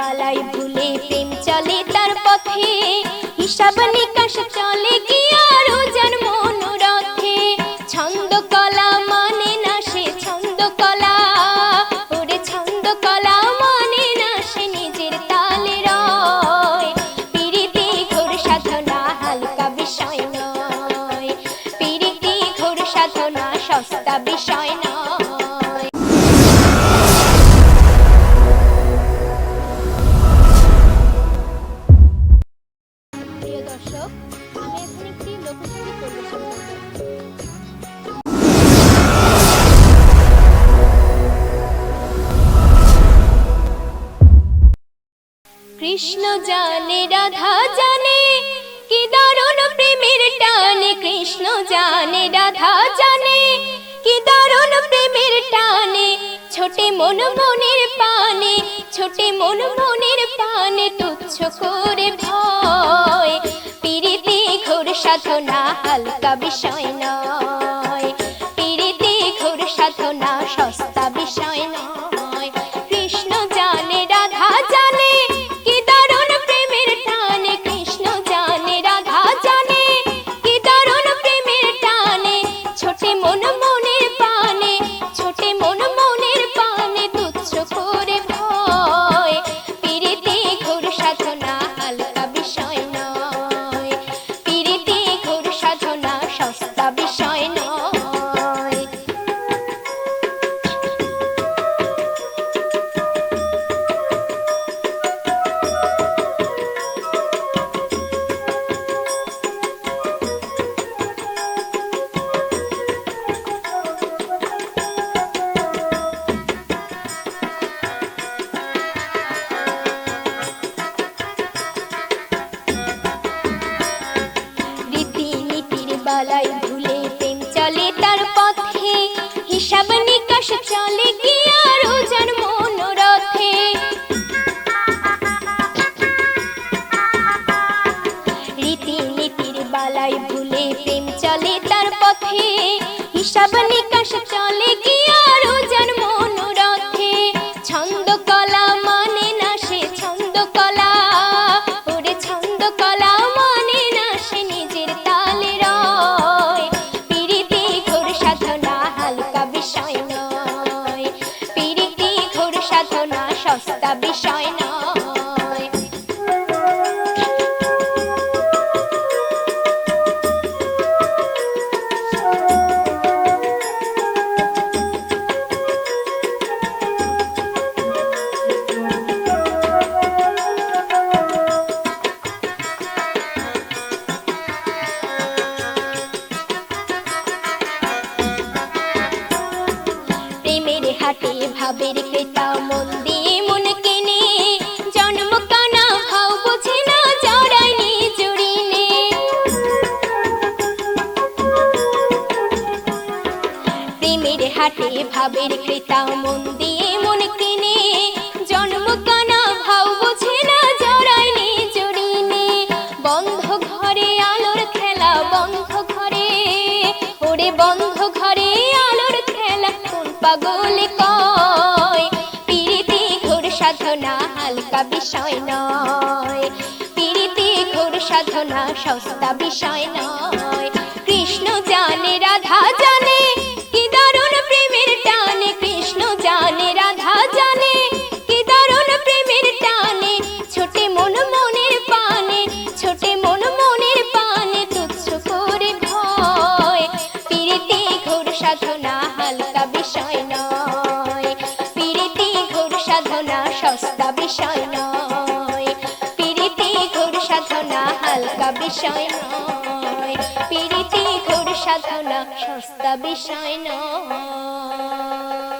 বালাই ভুলে প্রেম চলে তার পথে। হিসাব নিকাশ চলে কি আরও যার মনোরথে ছন্দ কলা মানে না সে ছন্দ কলা। ওরে ছন্দ কলা মানে না সে নিজের তালে রয়। পিরিতি ঘোর সাধনা হালকা বিষয় নয়। পিরিতি ঘোর সাধনা সস্তা বিষয় নয়। দর্শক, আমি এখন একটি লোকগীতি পরিবেশন করব। কৃষ্ণ জানে, রাধা জানে, কি দারুণ প্রেমের টানে। কৃষ্ণ জানে, রাধা জানে, কি দারুণ প্রেমের টানে। ছোটে মন মনের পানে, ছোটে মন মনের পানে তুচ্ছ করে ভয়। সাধনা, হালকা বিষয় নয়। পিড়িতে ঘোর সাধনা, সস্তা বিষয় নয়। কৃষ্ণ জানে, রাধা জানে কৃষ্ণ জানে, রাধা জানে, কি দারুণ প্রেমের টানে। ছোটে মন মনের বালাই ভুলে প্রেম চলে তার পথে। হিসাব নিকাশ চলে রীতি বালাই ভুলে প্রেম চলে তার পথে। হিসাব নিকাশ চলে ভাবের ক্রেতা মন দিয়ে মন কেনে, জন্ম কানা ভাও বোঝে না জড়ায়নি জুড়িনে। প্রেমের হাটে ভাবের ক্রেতা মন দিয়ে মন কেনে, জন্ম কানা ভাও বোঝে না জড়ায়নি জুড়িনে। বন্ধ ঘরে আলোর খেলা, বন্ধ ঘরে, ওরে বন্ধ ঘরে আলোর খেলা, কোন পাগলে ঘোর সাধনা হালকা বিষয় নয়। পিরিতি ঘোর সাধনা, সস্তা বিষয় নয়। কৃষ্ণ জানে, রাধা জানে, কি দারুণ প্রেমের টানে। কৃষ্ণ জানে, রাধা জানে, কি দারুণ প্রেমের টানে। ছোটে মন মনের পানে, ছোটে মন মনের পানে তুচ্ছ করে ভয়। পিরিতি ঘোর সাধনা, হালকা বিষয় সস্তা বিষয় নয়। পিরিতি ঘোর সাধনা, হালকা বিষয় নয়। পিরিতি ঘোর সাধনা, সস্তা বিষয় নয়।